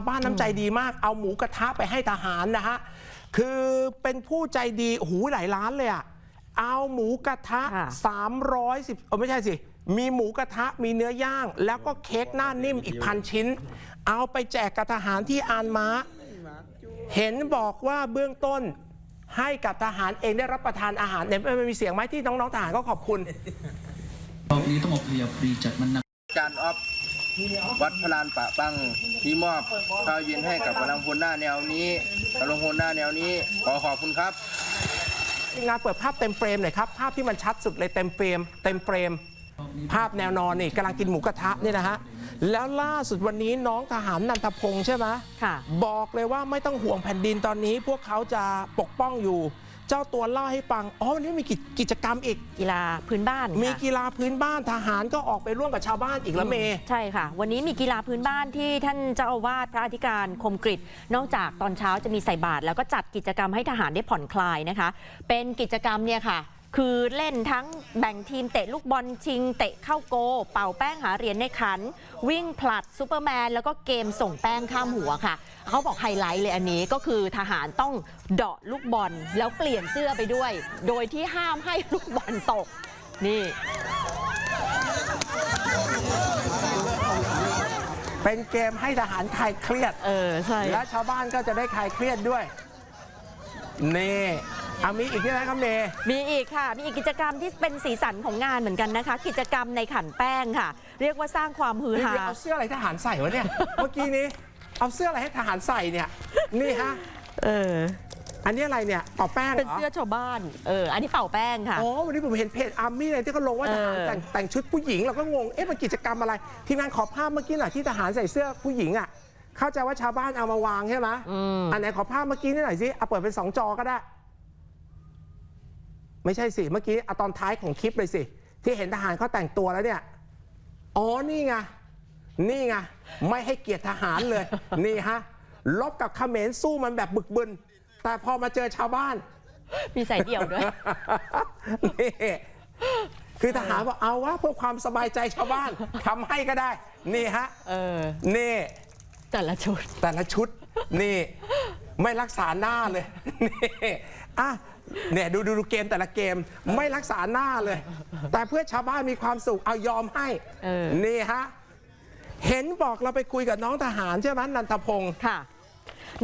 าวบ้านน้ำใจดีมาก เอาหมูกระทะไปให้ทหารนะฮะ คือเป็นผู้ใจดีโอ้โหูหลายล้านเลยอะเอาหมูกระทะ ค่ะ 310เออไม่ใช่สิ มีหมูกระทะมีเนื้อย่าง แล้วก็เค้กหน้านิ่มอีกพันชิ้น เอาไปแจกกับทหารที่อานม้า เห็นบอกว่าเบื้องต้นให้กับทหารเองได้รับประทานอาหารเนี่ยมันมีเสียงไหมที่น้องๆทหารก็ขอบคุณรอบนี้ต้องอพยพฟรีจากมันหนัก การออฟ วัดพลานปะปังที่มอบข้าวเย็นให้กับกำลังพลหน้าแนวนี้กำลังพลหน้าแนวนี้ขอขอบคุณครับทีมงานเปิดภาพเต็มเฟรมหน่อยครับ ภาพที่มันชัดสุดเลยเต็มเฟรม เต็มเฟรม ภาพแนวนอนนี่กำลังกินหมูกระทะนี่นะฮะ แล้วล่าสุดวันนี้น้องทหารนันทพงษ์ใช่ไหมค่ะบอกเลยว่าไม่ต้องห่วงแผ่นดินตอนนี้ พวกเขาจะปกป้องอยู่ เจ้าตัวเล่าให้ฟัง อ๋อวันนี้มีกิจกิจกรรมอีก กีฬาพื้นบ้านมีค่ะกีฬาพื้นบ้านทหารก็ออกไปร่วมกับชาวบ้านอีกแล้วเม ใช่ค่ะ วันนี้มีกีฬาพื้นบ้านที่ท่านเจ้าอาวาสพระอธิการคมกริตนอกจากตอนเช้าจะมีใส่บาตรแล้วก็จัดกิจกรรมให้ทหารได้ผ่อนคลายนะคะ เป็นกิจกรรมเนี่ยค่ะ คือเล่นทั้งแบ่งทีมเตะลูกบอลชิง เตะเข้าโก เป่าแป้งหาเหรียญในขัน วิ่งผลัดซูเปอร์แมน แล้วก็เกมส่งแป้งข้ามหัวค่ะ เขาบอกไฮไลท์เลยอันนี้ก็คือทหารต้องเดาะลูกบอลแล้วเปลี่ยนเสื้อไปด้วย โดยที่ห้ามให้ลูกบอลตก นี่เป็นเกมให้ทหารคลายเครียด เออ ใช่ และชาวบ้านก็จะได้คลายเครียดด้วย นี่เอามีอีกที่ไหนครับเมย์มีอีกค่ะ มีอีกกิจกรรมที่เป็นสีสันของงานเหมือนกันนะคะ กิจกรรมในขันแป้งค่ะ เรียกว่าสร้างความฮือฮาเดี๋ยวเอาเสื้ออะไรทหารใส่วะเนี่ย เมื่อกี้นี้ เอาเสื้ออะไรให้ทหารใส่เนี่ย นี่ฮะ เออ อันนี้อะไรเนี่ยเป่าแป้งหรเป็นเสื้อชาวบ้าน เออ อันนี้เป่าแป้งค่ะ อ๋อ วันนี้ผมเห็นเพจอาร์มี่อะไรที่เขาลงว่าทหารเออแต่งแต่งชุดผู้หญิงเราก็งง เอ๊ะ มันกิจกรรมอะไร ทีมงานขอภาพเมื่อกี้หน่อยที่ทหารใส่เสื้อผู้หญิงอะ เข้าใจว่าชาวบ้านเอามาวางใช่ไหมอืมอันไหนขอภาพเมื่อกี้นี่หน่อยสิ เอาเปิดเป็นสองจอก็ได้ ไม่ใช่สิเมื่อกี้เอาตอนท้ายของคลิปเลยสิ ที่เห็นทหารเขาแต่งตัวแล้วเนี่ย อ๋อนี่ไงนี่ไงไม่ให้เกียรติทหารเลย นี่ฮะลบกับเขมรสู้มันแบบบึกบึน แต่พอมาเจอชาวบ้าน มีใส่เดี่ยวด้วย นี่คือทหารบอกเอาว่าเพื่อความสบายใจชาวบ้านทำให้ก็ได้ นี่ฮะเออ นี่ แต่ละชุด แต่ละชุด นี่ ไม่รักษาหน้าเลย นี่อะ เนี่ยดูดูดูเกมแต่ละเกมไม่รักษาหน้าเลย แต่เพื่อชาวบ้านมีความสุขเอายอมให้เออ นี่ฮะเห็นบอกเราไปคุยกับน้องทหารใช่ไหมนันทพงศ์ ค่ะ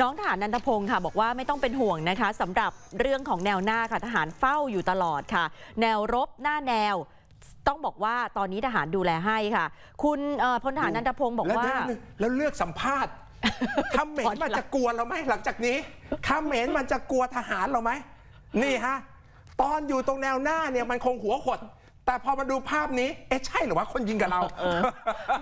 น้องทหารนันทพงศ์ค่ะ บอกว่าไม่ต้องเป็นห่วงนะคะสำหรับเรื่องของแนวหน้าค่ะทหารเฝ้าอยู่ตลอดค่ะ แนวรบหน้าแนว ต้องบอกว่าตอนนี้ทหารดูแลให้ค่ะ คุณเอ่อพลทหารนันทพงศ์บอกแล้วว่า แล้วแล้วเลือกสัมภาษณ์ คำเหม็นมันจะกลัวเราไหมหลังจากนี้คำเหม็นมันจะกลัวทหารเราไหม นี่ฮะ ตอนอยู่ตรงแนวหน้าเนี่ยมันคงหัวขด แต่พอมาดูภาพนี้ เอ๊ะใช่หรือว่าคนยิงกับเราเออ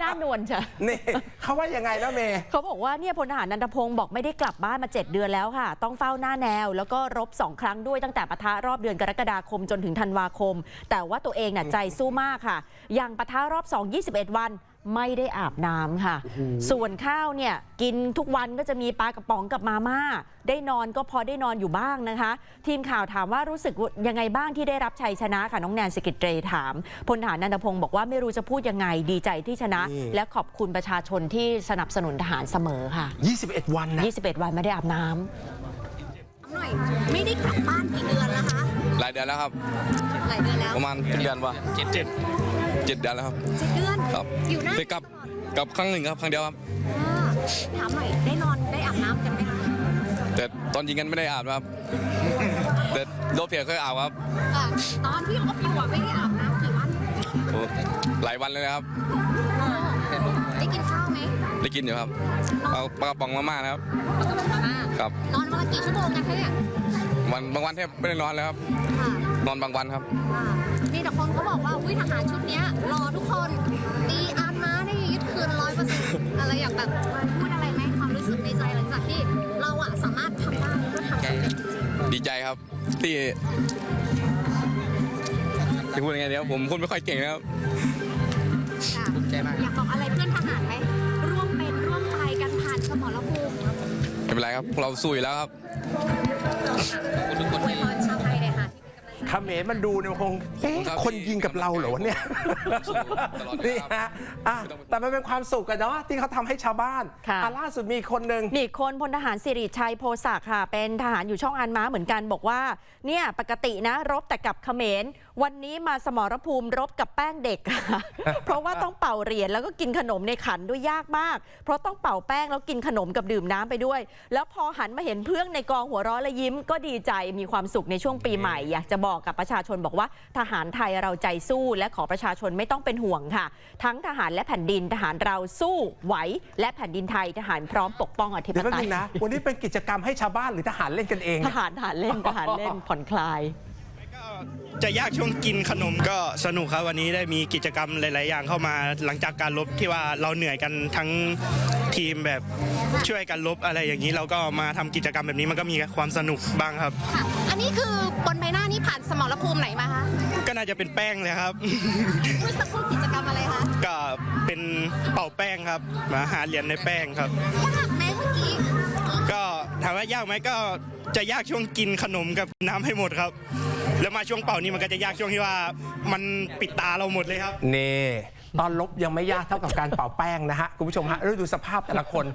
หน้านวลใช่นี่เขาว่ายังไงนะเมย์ เขาบอกว่าเนี่ยพลทหารนันทพงศ์บอกไม่ได้กลับบ้านมา 7 เดือนแล้วค่ะ ต้องเฝ้าหน้าแนว แล้วก็รบ 2 ครั้งด้วยตั้งแต่ปะทะรอบเดือนกรกฎาคมจนถึงธันวาคม แต่ว่าตัวเองน่ะใจสู้มากค่ะ อย่างปะทะรอบ 2 21 วัน ไม่ได้อาบน้ำค่ะ ส่วนข้าวเนี่ยกินทุกวันก็จะมีปลากระป๋องกับมาม่า ได้นอนก็พอได้นอนอยู่บ้างนะคะ ทีมข่าวถามว่ารู้สึกยังไงบ้างที่ได้รับชัยชนะค่ะ น้องแนนสกิตเตรถามพลทหารนันทพงศ์บอกว่าไม่รู้จะพูดยังไงดีใจที่ชนะนี่และขอบคุณประชาชนที่สนับสนุนทหารเสมอค่ะ 21 วันนะ 21 วันไม่ได้อาบน้ำหน่อยไม่ได้กลับบ้านกี่เดือนแล้วคะหลายเดือนแล้วครับหลายเดือนแล้วประมาณเจ็ดเดือนวะเจ็ดเจ็ด เจ็ดเดือนแล้วครับ เจ็ดเดือนครับอยู่หน้าไปกลับกลับครั้งหนึ่งครับครั้งเดียวครับ อ่าถามหน่อยได้นอนได้อาบน้ำกันไหมคะแต่ตอนยิงกันไม่ได้อาบครับ แต่โดนเพียเคยอาบครับอ่าตอนที่อบอยู่อะไม่ได้อาบน้ำกี่วันโอ้หลายวันเลยนะครับอ่าได้กินข้าวไหมได้กินอยู่ครับ เอาปลากระป๋องมาม่านะครับปกติมาม่าครับ นอนวันละกี่ชั่วโมงกันคะเนี่ยวันบางวันแทบไม่ได้นอนเลยครับ ค่ะนอนบางวันครับอ่านี่แต่ คนเขาบอกว่าอุ้ยทหารชุดเนี้ยรอทุกคนตีอานม้าได้ยึดคืนร้อยเปอร์เซ็นต์อะไรอยากแบบพูดอะไรไหมความรู้สึกในใจหลังจากที่เราอะสามารถทำได้แล้วก็ทำสำเร็จจริงดีใจครับ ที่จะพูดยังไงเดี๋ยวผมพูดไม่ค่อยเก่งนะครับ ๆค่ะอยากบอกอะไรเพื่อนทหารไหมร่วมเป็นร่วมตายกันผ่านสมรภูมิไม่เป็นไรครับพวกเราสู้อยู่แล้วครับอวยพรชาวไทยเลยค่ะที่ เป็นกำลังใจขมรมันดูเนี่ยมันคงเอ๊ะครับคนยิงกับเราเหรอวะเนี่ย สู้ตลอดเวนี่ลาครับฮะอะแต่มันเป็นความสุขกันเนาะที่เขาทำให้ชาวบ้านค่ะ อะล่าสุดมีอีกคนหนึ่ง มีอีกคนพลทหารสิริชัยโพศักดิ์ค่ะ เป็นทหารอยู่ช่องอันม้าเหมือนกันบอกว่า เนี่ยปกตินะ รบแต่กับเขมร วันนี้มาสมรภูมิรบกับแป้งเด็กค่ะ เพราะว่าต้องเป่าเหรียญแล้วก็กินขนมในขันด้วยยากมาก เพราะต้องเป่าแป้งแล้วกินขนมกับดื่มน้ำไปด้วย แล้วพอหันมาเห็นเพื่อนในกองหัวเร้อและยิ้ม ก็ดีใจมีความสุขในช่วงปีใหม่ อยากจะบอกกับประชาชนบอกว่า ทหารไทยเราใจสู้และขอประชาชนไม่ต้องเป็นห่วงค่ะ ทั้งทหารและแผ่นดินทหารเราสู้ไหว และแผ่นดินไทยทหารพร้อมปกป้องอธิปเดี๋ยวแป๊บไตนึยงนะ วันนี้เป็นกิจกรรมให้ชาวบ้านหรือทหารเล่นกันเองทหารทหารเล่นทหารเล่นผ่อนคลาย จะยากช่วงกินขนมก็สนุกครับวันนี้ได้มีกิจกรรมหลาย ๆ อย่างเข้ามาหลังจากการลบที่ว่าเราเหนื่อยกันทั้งทีมแบบช่วยกันลบอะไรอย่างนี้เราก็มาทำกิจกรรมแบบนี้มันก็มีความสนุกบ้างครับค่ะอันนี้คือบนใบหน้านี่ผ่านสมรภูมิไหนมาคะก็น่าจะเป็นแป้งเลยครับเมื่อสักครู่กิจกรรมอะไรคะก็เป็นเป่าแป้งครับมาหาเหรียญในแป้งครับยากไหมเมื่อกี้ก็ถามว่ายากไหมก็จะยากช่วงกินขนมกับน้ำให้หมดครับ แล้วมาช่วงเป่านี่มันก็จะยากช่วงที่ว่ามันปิดตาเราหมดเลยครับ นี่ตอนลบยังไม่ยากเท่ากับการเป่าแป้งนะฮะคุณผู้ชมฮะแล้วดูสภาพแต่ละคน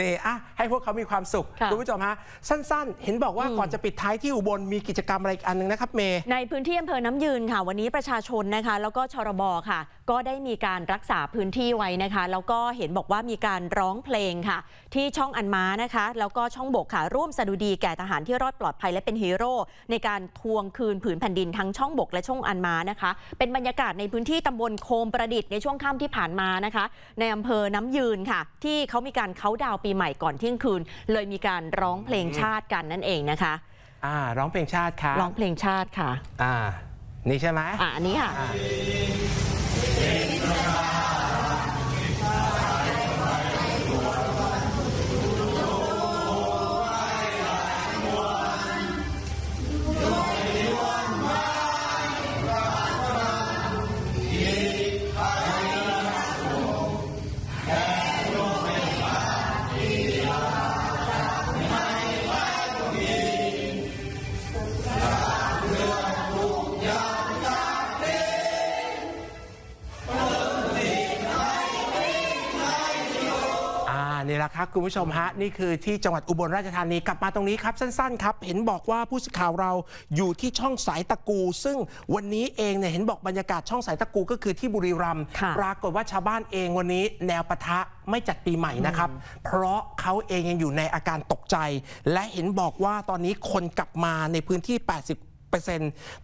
นี่อะให้พวกเขามีความสุขค่ะ คุณผู้ชมฮะสั้นๆ เห็นบอกว่าก่อนจะปิดท้ายที่อุบลมีกิจกรรมอะไรอีกอันหนึงนะครับเมย์ ในพื้นที่อำเภอน้ำยืนค่ะ วันนี้ประชาชนนะคะ แล้วก็ชรบค่ะ ก็ได้มีการรักษาพื้นที่ไว้นะคะ แล้วก็เห็นบอกว่ามีการร้องเพลงค่ะ ที่ช่องอันม้านะคะ แล้วก็ช่องบกค่ะร่วมสดุดีแก่ทหารที่รอดปลอดภัยและเป็นฮีโร่ในการทวงคืนผืนแผ่นดินทั้งช่องบกและช่องอันม้านะคะ เป็นบรรยากาศในพื้นที่ตำบลโคมประดิษฐ์ในช่วงค่ำที่ผ่านมานะคะ ในอำเภอน้ำยืนค่ะ ที่เขามีการเขาน์ดาวน์ปีใหม่ก่อนเที่ยงคืน เลยมีการร้องเพลงชาติกันนั่นเองนะคะอ่าร้องเพลงชาติครับร้องเพลงชาติค่ะ อ่า นี่ใช่ไหมอะอันนี้ค่ะ อ่ ครับคุณผู้ชมฮะนี่คือที่จังหวัดอุบลราชธานีกลับมาตรงนี้ครับสั้นๆครับ เห็นบอกว่าผู้สื่อข่าวเราอยู่ที่ช่องสายตะกู ซึ่งวันนี้เองเนี่ยเห็นบอกบรรยากาศช่องสายตะกูก็คือที่บุรีรัมย์ค่ะปรากฏว่าชาวบ้านเองวันนี้ แนวปะทะไม่จัดปีใหม่นะครับ เพราะเขาเองยังอยู่ในอาการตกใจ และเห็นบอกว่าตอนนี้คนกลับมาในพื้นที่ 80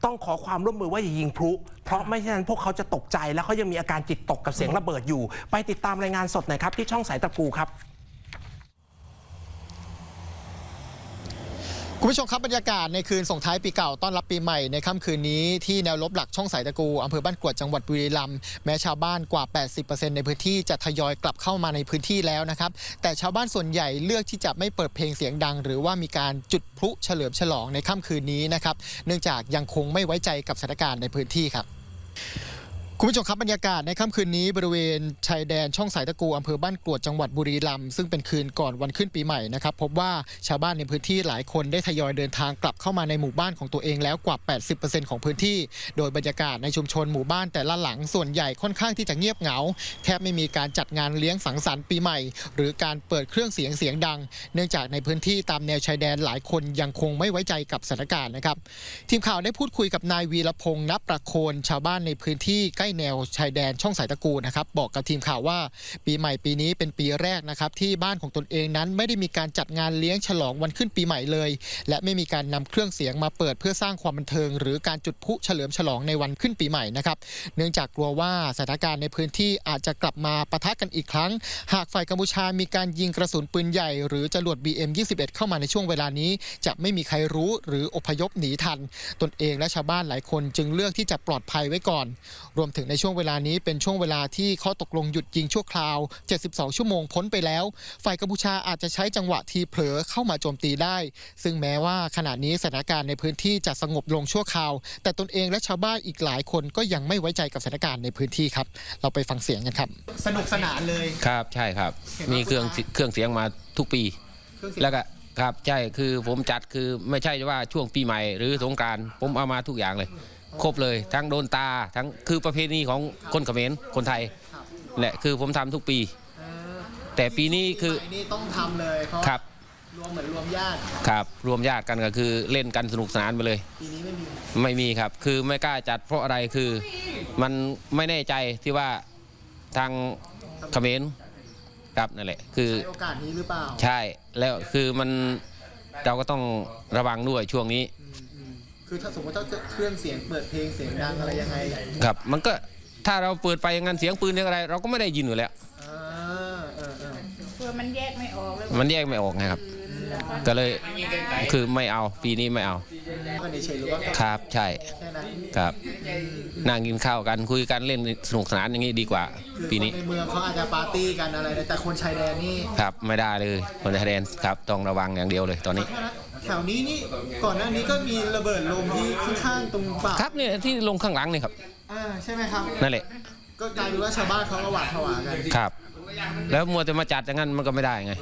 ต้องขอความร่วมมือว่าอย่ายิงพลุ เพราะไม่เช่นนั้นพวกเขาจะตกใจ แล้วเขายังมีอาการจิตตกกับเสียงระเบิดอยู่ ไปติดตามรายงานสดหน่อยครับ ที่ช่องสายตะกูครับ คุณผู้ชมครับบรรยากาศในคืนส่งท้ายปีเก่าต้อนรับปีใหม่ในค่ำคืนนี้ที่แนวลบหลักช่องสายตะกูอำเภอบ้านกวดจังหวัดบุรีรัมย์แม้ชาวบ้านกว่า 80%ในพื้นที่จะทยอยกลับเข้ามาในพื้นที่แล้วนะครับ แต่ชาวบ้านส่วนใหญ่เลือกที่จะไม่เปิดเพลงเสียงดัง หรือว่ามีการจุดพลุเฉลิมฉลองในค่ำคืนนี้นะครับ เนื่องจากยังคงไม่ไว้ใจกับสถานการณ์ในพื้นที่ครับ คุณผู้ชมครับบรรยากาศในค่ำคืนนี้บริเวณชายแดนช่องสายตะกูอำเภอบ้านกรวดจังหวัดบุรีรัมย์ซึ่งเป็นคืนก่อนวันขึ้นปีใหม่นะครับพบว่าชาวบ้านในพื้นที่หลายคนได้ทยอยเดินทางกลับเข้ามาในหมู่บ้านของตัวเองแล้วกว่า 80%ของพื้นที่ โดยบรรยากาศในชุมชนหมู่บ้านแต่ละหลังส่วนใหญ่ค่อนข้างที่จะเงียบเหงา แทบไม่มีการจัดงานเลี้ยงสังสรรค์ปีใหม่ หรือการเปิดเครื่องเสียงเสียงดัง เนื่องจากในพื้นที่ตามแนวชายแดนหลายคนยังคงไม่ไว้ใจกับสถานการณ์นะครับทีมข่าวได้พูดคุยกับนายวีรพงษ์นับประโคนชาวบ้านในพื้นที่ใกล้แนวชายแดนช่องสายตะกูนะครับบอกกับทีมข่าวว่า ปีใหม่ปีนี้เป็นปีแรกนะครับที่บ้านของตนเองนั้นไม่ได้มีการจัดงานเลี้ยงฉลองวันขึ้นปีใหม่เลย และไม่มีการนำเครื่องเสียงมาเปิดเพื่อสร้างความบันเทิง หรือการจุดพลุเฉลิมฉลองในวันขึ้นปีใหม่นะครับเนื่องจากกลัวว่าสถานการณ์ในพื้นที่อาจจะกลับมาปะทะกันอีกครั้ง หากฝ่ายกัมพูชามีการยิงกระสุนปืนใหญ่หรือจรวด BM21 เข้ามาในช่วงเวลานี้ จะไม่มีใครรู้หรืออพยพหนีทัน ตนเองและชาวบ้านหลายคนจึงเลือกที่จะปลอดภัยไว้ก่อน รวมถึงในช่วงเวลานี้เป็นช่วงเวลาที่ข้อตกลงหยุดยิงชั่วคราว 72 ชั่วโมงพ้นไปแล้ว ฝ่ายกัมพูชาอาจจะใช้จังหวะทีเผลอเข้ามาโจมตีได้ ซึ่งแม้ว่าขณะนี้สถานการณ์ในพื้นที่จะสงบลงชั่วคราว แต่ตนเองและชาวบ้านอีกหลายคนก็ยังไม่ไว้ใจกับสถานการณ์ในพื้นที่ครับ เราไปฟังเสียงกันครับ สนุกสนานเลยครับใช่ครับ มีเครื่องเครื่องเสียงมาทุกปี แล้วก็ครับใช่คือผมจัดคือไม่ใช่ว่าช่วงปีใหม่หรือสงกรารผมเอามาทุกอย่างเลย ครบเลย ทั้งโดนตาทั้งคือประเพณีของคนเขมรคนไทยแหละคือผมทำทุกปี แต่ปีนี้คือปีใหม่นี่ต้องทำเลยเพราะครับรวมเหมือนรวมญาติ ครับรวมญาติกันก็คือเล่นกันสนุกสนานไปเลย ปีนี้ไม่มี ไม่มีครับ คือไม่กล้าจัดเพราะอะไรคือมันไม่แน่ใจที่ว่าทางเขมรครับนั่นแหละคือ ใช้โอกาสนี้หรือเปล่า ใช่แล้วคือมันเราก็ต้องระวังด้วยช่วงนี้ คือถ้าสมมติถ้าเครื่องเสียงเปิดเพลงเสียงดังอะไรยังไงครับ มันก็ถ้าเราเปิดไปอย่างนั้นเสียงปืนเสียงอะไร เราก็ไม่ได้ยินอยู่แล้ว อ่าเออเออมันแยกไม่ออกไงครับก็เลยคือไม่เอาปีนี้ไม่เอาก็เฉยๆหรือว่าครับ ใช่แค่นั้นครับนั่งกินข้าวกันคุยกันเล่นสนุกสนานอย่างนี้ดีกว่า คือปีนี้คนในเมืองเขาอาจจะปาร์ตี้กันอะไรนะแต่คนชายแดนนี่ครับไม่ได้เลยคนไทยแดนครับต้องระวังอย่างเดียวเลยตอนนี้ขอโทษนะแถวนี้นี่ก่อนหน้านี้ก็มีระเบิดลมที่ข้างๆตรงป่าครับเนี่ยที่ลงข้างหลังนี่ครับอ่าใช่ไหมครับ นั่นแหละ ก็กลายเป็นว่าชาวบ้านเขาก็หวาดผวากัน ครับ แล้วมัวแต่มาจัดอย่างนั้นมันก็ไม่ได้ไง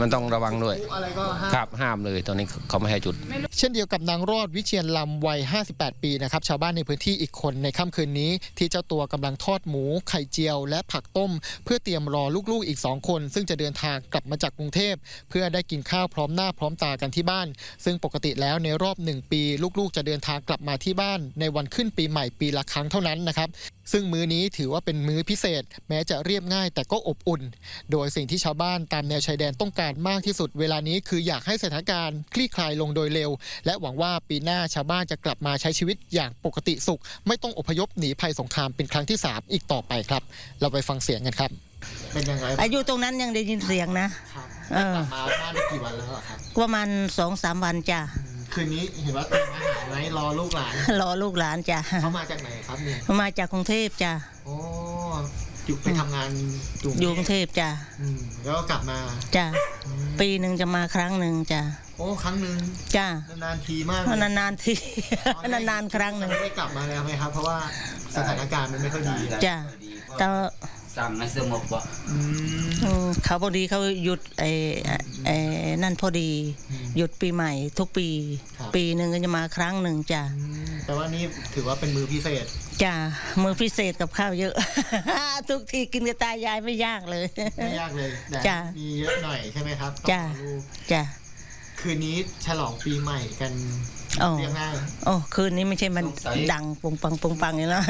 มันต้องระวังด้วยอะไรก็ห้ามครับห้ามเลยตอนนี้เขาไม่ให้จุด เช่นเดียวกับนางรอดวิเชียนลำวัย 58 ปีนะครับชาวบ้านในพื้นที่อีกคนในค่ำคืนนี้ ที่เจ้าตัวกำลังทอดหมู ไข่เจียว และผักต้ม เพื่อเตรียมรอลูกๆอีก2คน ซึ่งจะเดินทางกลับมาจากกรุงเทพ เพื่อได้กินข้าวพร้อมหน้าพร้อมตากันที่บ้าน ซึ่งปกติแล้วในรอบหนึ่งปี ลูกๆ จะเดินทางกลับมาที่บ้าน ในวันขึ้นปีใหม่ปีละครั้งเท่านั้นนะครับซึ่งมื้อนี้ถือว่าเป็นมื้อพิเศษ แม้จะเรียบง่ายแต่ก็อบอุ่น โดยสิ่งที่ชาวบ้านตามแนวชายแดนต้องการมากที่สุดเวลานี้คืออยากให้สถานการณ์คลี่คลายลงโดยเร็ว และหวังว่าปีหน้าชาวบ้านจะกลับมาใช้ชีวิตอย่างปกติสุข ไม่ต้องอพยพหนีภัยสงครามเป็นครั้งที่ 3 อีกต่อไปครับ เราไปฟังเสียงกันครับเป็นยังไงอายุตรงนั้นยังได้ยินเสียงนะครับเออมาบ้านได้กี่วันแล้วครับประมาณสองสามวันจ้ะ คืนนี้เห็นว่าเตรียมอาหารไว้รอลูกหลานรอลูกหลานจ้ะเขามาจากไหนครับเนี่ยมาจากกรุงเทพจ้ะโอ้อยู่ไปทำงานอยู่อยู่กรุงเทพจ้ะอืมแล้วก็กลับมาจ้ะปีหนึ่งจะมาครั้งหนึ่งจ้ะโอ้ครั้งหนึ่งจ้ะนานๆทีมากเลยนานๆที นานๆครั้งหนึ่ง ไม่ได้กลับมาแล้วไหมครับ เพราะว่าสถานการณ์มันไม่ค่อยดีจ้ะ แต่สั่งให้สงบวะอืม อืมเขาพอดีเขาหยุดไอ้ไอ้ นั่นพอดี หยุดปีใหม่ ทุกปีปีหนึ่งก็จะมาครั้งหนึ่งจ้ะอืมแต่ว่านี่ถือว่าเป็นมือพิเศษ จ้ะมือพิเศษกับข้าวเยอะ ทุกทีกินกับตายายไม่ยากเลย ไม่ยากเลยแต่จ้ะมีเยอะหน่อยใช่ไหมครับจ้ะต้องขอลูกจ้ะคืนนี้ฉลองปีใหม่กัน อ๋อเรียกง่ายโอ้คืนนี้ไม่ใช่มันดังปุงปังปุงปังอย่างนั้น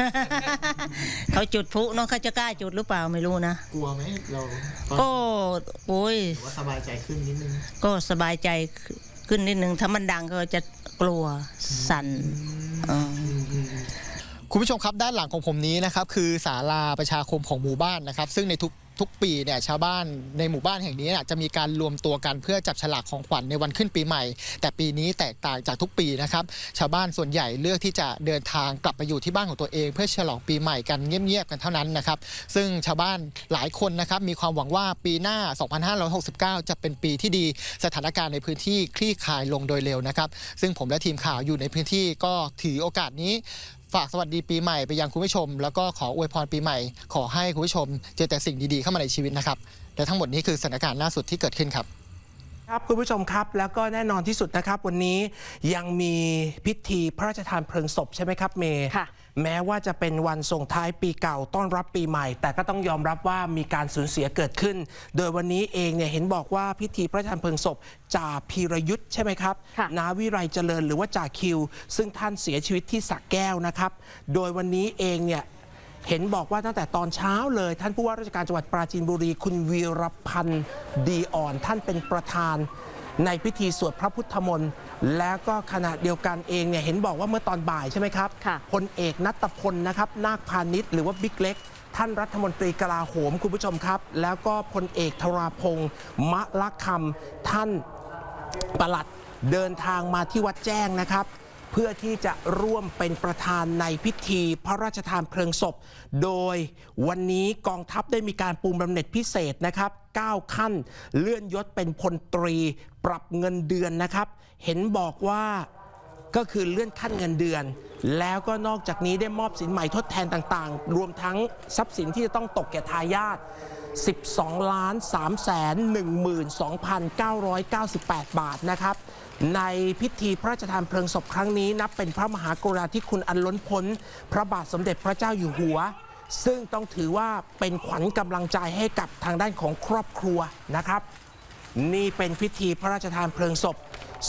เขาจุดพลุเนาะเขาจะกล้าจุดหรือเปล่าไม่รู้นะ กลัวไหมเราตอนก็โอ้ย ถือว่าสบายใจขึ้นนิดนึงก็สบายใจขึ้นนิดนึง ถ้ามันดังก็จะกลัวสั่นอ๋อคุณผู้ชมครับด้านหลังของผมนี้นะครับคือศาลาประชาคมของหมู่บ้านนะครับ ซึ่งในทุก ทุกปีเนี่ยชาวบ้านในหมู่บ้านแห่งนี้จะมีการรวมตัวกันเพื่อจับฉลากของขวัญในวันขึ้นปีใหม่ แต่ปีนี้แตกต่างจากทุกปีนะครับชาวบ้านส่วนใหญ่เลือกที่จะเดินทางกลับไปอยู่ที่บ้านของตัวเอง เพื่อฉลองปีใหม่กันเงียบๆกันเท่านั้นนะครับซึ่งชาวบ้านหลายคนนะครับมีความหวังว่าปีหน้า 2569 จะเป็นปีที่ดีสถานการณ์ในพื้นที่คลี่คลายลงโดยเร็วนะครับซึ่งผมและทีมข่าวอยู่ในพื้นที่ก็ถือโอกาสนี้ ฝากสวัสดีปีใหม่ไปยังคุณผู้ชม แล้วก็ขออวยพรปีใหม่ ขอให้คุณผู้ชม เจอแต่สิ่งดีๆเข้ามาในชีวิตนะครับและทั้งหมดนี้คือสถานการณ์ล่าสุดที่เกิดขึ้นครับครับคุณผู้ชมครับแล้วก็แน่นอนที่สุดนะครับ วันนี้ยังมีพิธีพระราชทานเพลิงศพใช่ไหมครับเมย์ค่ะ แม้ว่าจะเป็นวันส่งท้ายปีเก่าต้อนรับปีใหม่ แต่ก็ต้องยอมรับว่ามีการสูญเสียเกิดขึ้น โดยวันนี้เองเนี่ยเห็นบอกว่าพิธีพระราชทานเพลิงศพจ่าพีรยุทธ์ใช่ไหมครับค่ะนาวิไรเจริญหรือว่าจ่าคิว ซึ่งท่านเสียชีวิตที่สักแก้วนะครับ โดยวันนี้เองเนี่ยเห็นบอกว่าตั้งแต่ตอนเช้าเลย ท่านผู้ว่าราชการจังหวัดปราจีนบุรี คุณวีรพันธ์ดีอ่อน ท่านเป็นประธาน ในพิธีสวดพระพุทธมนต์แล้วก็ขณะเดียวกันเองเนี่ยเห็นบอกว่าเมื่อตอนบ่ายใช่ไหมครับค่ะพลเอกนัตพลนะครับนาคพาณิชย์หรือว่าบิ๊กเล็กท่านรัฐมนตรีกลาโหมคุณผู้ชมครับ แล้วก็พลเอกธราพงศ์มะละคำท่านปลัดเดินทางมาที่วัดแจ้งนะครับ เพื่อที่จะร่วมเป็นประธานในพิธีพระราชทานเพลิงศพ โดยวันนี้กองทัพได้มีการปูมบำเหน็จพิเศษนะครับ 9 ขั้นเลื่อนยศเป็นพลตรี ปรับเงินเดือนนะครับ เห็นบอกว่าก็คือเลื่อนขั้นเงินเดือน แล้วก็นอกจากนี้ได้มอบสินใหม่ทดแทนต่างๆ รวมทั้งทรัพย์สินที่จะต้องตกแก่ทายาท 12 ล้าน3แสน12,998 บาทนะครับ ในพิธีพระราชทานเพลิงศพครั้งนี้ นับเป็นพระมหากรุณาธิคุณอันล้นพ้น พระบาทสมเด็จพระเจ้าอยู่หัว ซึ่งต้องถือว่าเป็นขวัญกำลังใจให้กับทางด้านของครอบครัวนะครับ นี่เป็นพิธีพระราชทานเพลิงศพ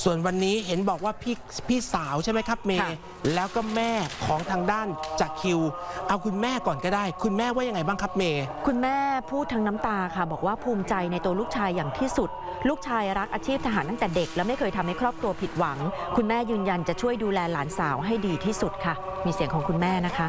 ส่วนวันนี้เห็นบอกว่าพี่พี่สาวใช่ไหมครับเมค่ะย์แล้วก็แม่ของทางด้านจากคิว เอาคุณแม่ก่อนก็ได้ คุณแม่ว่ายังไงบ้างครับเมย์คุณแม่พูดทั้งน้ำตาค่ะ บอกว่าภูมิใจในตัวลูกชายอย่างที่สุด ลูกชายรักอาชีพทหารตั้งแต่เด็ก และไม่เคยทำให้ครอบครัวผิดหวัง คุณแม่ยืนยันจะช่วยดูแลหลานสาวให้ดีที่สุดค่ะ มีเสียงของคุณแม่นะคะ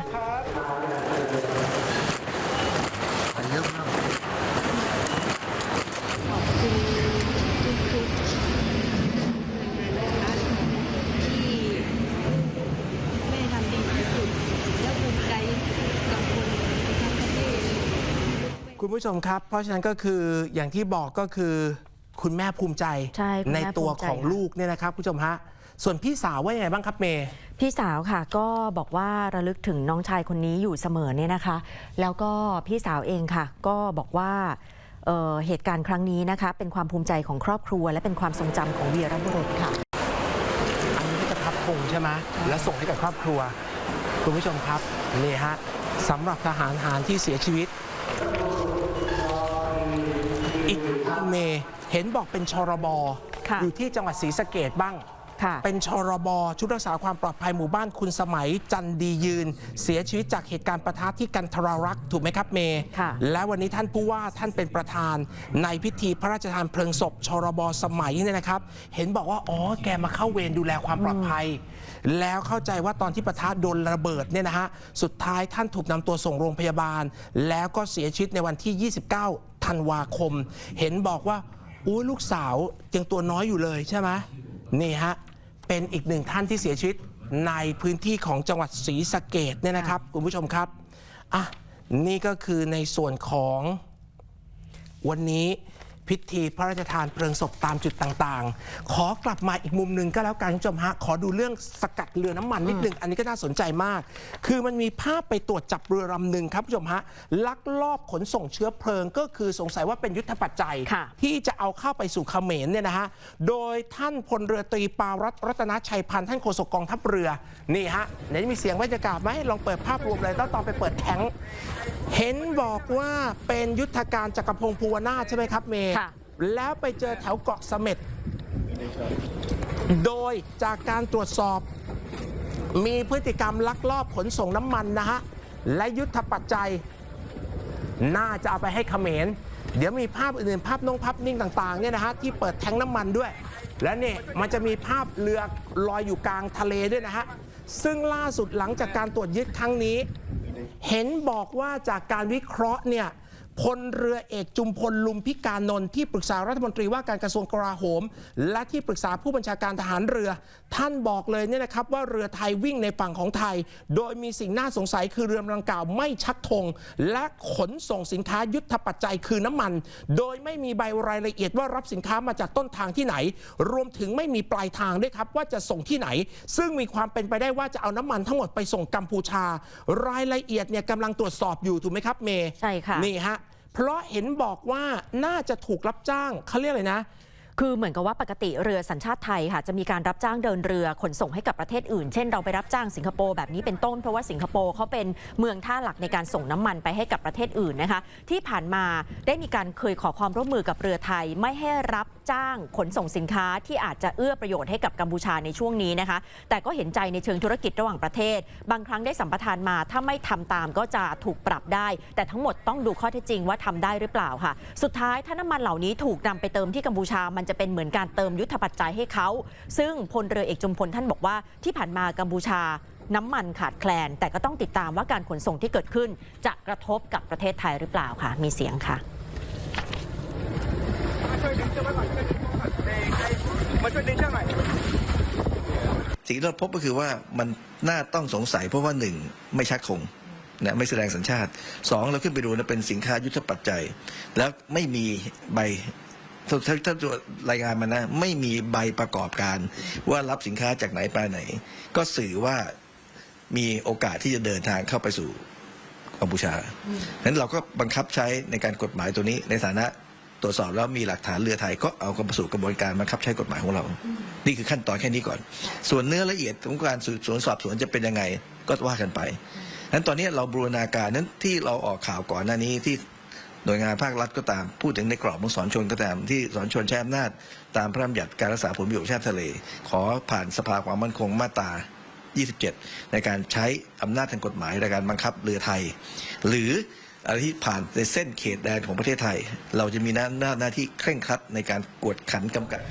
คุณผู้ชมครับ เพราะฉะนั้นก็คืออย่างที่บอกก็คือคุณแม่ภูมิใจใช่คุณแม่ตัวภูมิใจของค่ะ ลูกเนี่ยนะครับคุณผู้ชมฮะส่วนพี่สาวว่ายังไงบ้างครับเมย์ พี่สาวค่ะก็บอกว่าระลึกถึงน้องชายคนนี้อยู่เสมอเนี่ยนะคะ แล้วก็พี่สาวเองค่ะ ก็บอกว่าเอ่อเหตุการณ์ครั้งนี้นะคะ เป็นความภูมิใจของครอบครัว และเป็นความทรงจำของวีรบุรุษค่ะ อันนี้ก็จะพับธงใช่ไหมแล้วส่งให้กับครอบครัว คุณผู้ชมครับนี่ฮะสำหรับทหารหารที่เสียชีวิต อีกเมย์เห็นบอกเป็นชรบค่ะอยู่ที่จังหวัดศรีสะเกดบ้าง ค่ะเป็นชรบชุดรักษาความปลอดภัยหมู่บ้านคุณสมัยจันดียืน เสียชีวิตจากเหตุการณ์ประทะที่กันทรารักษ์ถูกไหมครับเมย์ค่ะ และวันนี้ท่านผู้ว่าท่านเป็นประธาน ในพิธีพระราชทานเพลิงศพชรบสมัยเนี่ยนะครับ เห็นบอกว่าอ๋อแกมาเข้าเวรดูแลความปลอดภัย แล้วเข้าใจว่าตอนที่ประทะโดนระเบิดเนี่ยนะฮะสุดท้ายท่านถูกนำตัวส่งโรงพยาบาล แล้วก็เสียชีวิตในวันที่ 29ธันวาคม เห็นบอกว่าอู้ลูกสาวยังตัวน้อยอยู่เลยใช่ไหม นี่ฮะ เป็นอีกหนึ่งท่านที่เสียชีวิตในพื้นที่ของจังหวัดศรีสะเกดเนี่ยนะครับ คุณผู้ชมครับอะนี่ก็คือในส่วนของวันนี้ พิธีพระราชทานเพลิงศพตามจุดต่างๆ ขอกลับมาอีกมุมหนึ่งก็แล้วกันคุณผู้ชมฮะ ขอดูเรื่องสกัดเรือน้ำมันนิดนึง อันนี้ก็น่าสนใจมาก คือมันมีภาพไปตรวจจับเรือลำหนึ่งครับคุณผู้ชมฮะ ลักลอบขนส่งเชื้อเพลิงก็คือสงสัยว่าเป็นยุทธปัจจัย ค่ะ ที่จะเอาเข้าไปสู่เขมรเนี่ยนะฮะ โดยท่านพลเรือตรีปารัตน์รัตนชัยพันธ์ท่านโฆษกกองทัพเรือ นี่ฮะไหนมีเสียงบรรยากาศไหมลองเปิดภาพรวมเลยแล้วตอนไปเปิดแท้งเห็นบอกว่าเป็นยุทธการจักรพงศ์ภูวนาถใช่ไหมครับเมย์ ค่ะ แล้วไปเจอแถวเกาะเสม็ดโดยจากการตรวจสอบมีพฤติกรรมลักลอบขนส่งน้ำมันนะฮะ และยุทธปัจจัย น่าจะเอาไปให้เขมร เดี๋ยวมีภาพอื่นๆภาพนงภาพนิ่งต่างๆเนี่ยนะฮะที่เปิดแทงน้ำมันด้วย และเนี่ยมันจะมีภาพเรือลอยอยู่กลางทะเลด้วยนะฮะ ซึ่งล่าสุดหลังจากการตรวจยึดครั้งนี้ เห็นบอกว่าจากการวิเคราะห์เนี่ย พลเรือเอกจุมพลลุมพิการนนท์ที่ปรึกษารัฐมนตรีว่าการกระทรวงกลาโหม และที่ปรึกษาผู้บัญชาการทหารเรือ ท่านบอกเลยเนี่ยนะครับว่าเรือไทยวิ่งในฝั่งของไทย โดยมีสิ่งน่าสงสัยคือเรือลำดังกล่าวไม่ชักธงและขนส่งสินค้ายุทธปัจจัยคือน้ำมัน โดยไม่มีใบรายละเอียดว่ารับสินค้ามาจากต้นทางที่ไหน รวมถึงไม่มีปลายทางด้วยครับว่าจะส่งที่ไหน ซึ่งมีความเป็นไปได้ว่าจะเอาน้ำมันทั้งหมดไปส่งกัมพูชา รายละเอียดเนี่ยกำลังตรวจสอบอยู่ถูกไหมครับเมย์ใช่ค่ะนี่ฮะ เพราะเห็นบอกว่าน่าจะถูกรับจ้างเขาเรียกอะไรนะ คือเหมือนกับว่าปกติเรือสัญชาติไทยค่ะจะมีการรับจ้างเดินเรือขนส่งให้กับประเทศอื่น เช่นเราไปรับจ้างสิงคโปร์แบบนี้เป็นต้น เพราะว่าสิงคโปร์เขาเป็นเมืองท่าหลักในการส่งน้ำมันไปให้กับประเทศอื่นนะคะ ที่ผ่านมาได้มีการเคยขอความร่วมมือกับเรือไทย ไม่ให้รับจ้างขนส่งสินค้าที่อาจจะเอื้อประโยชน์ให้กับกัมพูชาในช่วงนี้นะคะ แต่ก็เห็นใจในเชิงธุรกิจระหว่างประเทศ บางครั้งได้สัมปทานมาถ้าไม่ทำตามก็จะถูกปรับได้ แต่ทั้งหมดต้องดูข้อเท็จจริงว่าทำได้หรือเปล่าค่ะ สุดท้ายถ้าน้ำมันเหล่านี้ถูกนำไปเติมที่กัมพูชามันจะเป็นเหมือนการเติมยุทธปัจจัยให้เขา ซึ่งพลเรือเอกจุมพลท่านบอกว่าที่ผ่านมากัมพูชาน้ำมันขาดแคลน แต่ก็ต้องติดตามว่าการขนส่งที่เกิดขึ้น จะกระทบกับประเทศไทยหรือเปล่าค่ะ มีเสียงค่ะสิ่งที่เราพบก็คือว่ามันน่าต้องสงสัยเพราะว่าหนึ่งไม่ชักคงนะไม่แสดงสัญชาติสองเราขึ้นไปดูนะเป็นสินค้ายุทธปัจจัย แล้วไม่มีใบ ถ้าถ้าถ้ารายงานมานะ ไม่มีใบประกอบการว่ารับสินค้าจากไหนไปไหน ก็สื่อว่ามีโอกาสที่จะเดินทางเข้าไปสู่กัมพูชานั้นเราก็บังคับใช้ในการกฎหมายตัวนี้ ในฐานะตรวจสอบแล้วมีหลักฐานเรือไทยก็เอากระสู่กระบวนการบังคับใช้กฎหมายของเรา นี่คือขั้นตอนแค่นี้ก่อน ส่วนเนื้อละเอียดของการสืบสวนสอบสวนจะเป็นยังไงก็ว่ากันไปนั้นตอนนี้เราบูรณาการนั้นที่เราออกข่าวก่อนหน้านี้ที่ หน่วยงานภาครัฐก็ตามพูดถึงในกรอบของสอนชนก็ตามที่สอนชนใช้อำนาจตามพระราชบัญญัติการรักษาผลประโยชน์ชาติทะเล ขอผ่านสภาความมั่นคงมาตรา 27 ในการใช้อำนาจทางกฎหมายในการบังคับเรือไทย หรืออะไรที่ผ่านในเส้นเขตแดนของประเทศไทย เราจะมีหน้าหน้าหน้าที่เคร่งครัดในการกวดขันกำกับ